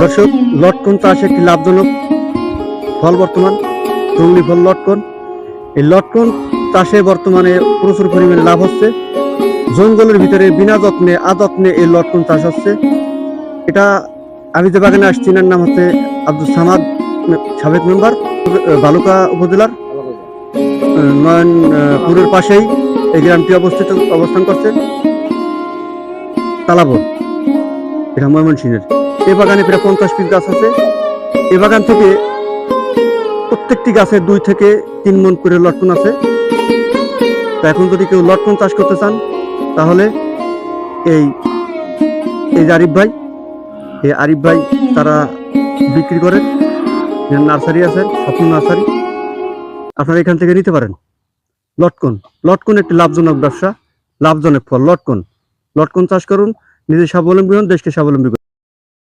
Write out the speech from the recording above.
দর্শক, লটকন চাষ একটি লাভজনক ফল বর্তমান, জঙ্গলি ফল লটকন। এই লটকন চাষে বর্তমানে প্রচুর পরিমাণে লাভ হচ্ছে। জঙ্গলের ভিতরে বিনা যত্নে, আযত্নে এই লটকন চাষ হচ্ছে। এটা আমি যে বাগানে আসছি এনার নাম হচ্ছে আব্দুল সামাদ সাবেক মেম্বার, বালুকা উপজেলার, নয়নপুরের পাশেই এই গ্রামটি অবস্থিত, অবস্থান করছে। তালাবর এটা ময়মনসিংহের। এই বাগানে প্রায় পঞ্চাশ পিস গাছ আছে। এই বাগান থেকে প্রত্যেকটি গাছে দুই থেকে তিন মন করে লটকন আছে। তো এখন যদি কেউ লটকন চাষ করতে চান, তাহলে এই এই যে আরিফ ভাই, এই আরিফ ভাই তারা বিক্রি করে। নার্সারি আছে, স্বপ্ন নার্সারি। আপনারা এখান থেকে নিতে পারেন। লটকন লটকন একটি লাভজনক ব্যবসা, লাভজনক ফল, লটকন। লটকন চাষ করুন নিজে স্বাবলম্বী হন, দেশকে স্বাবলম্বী করুন।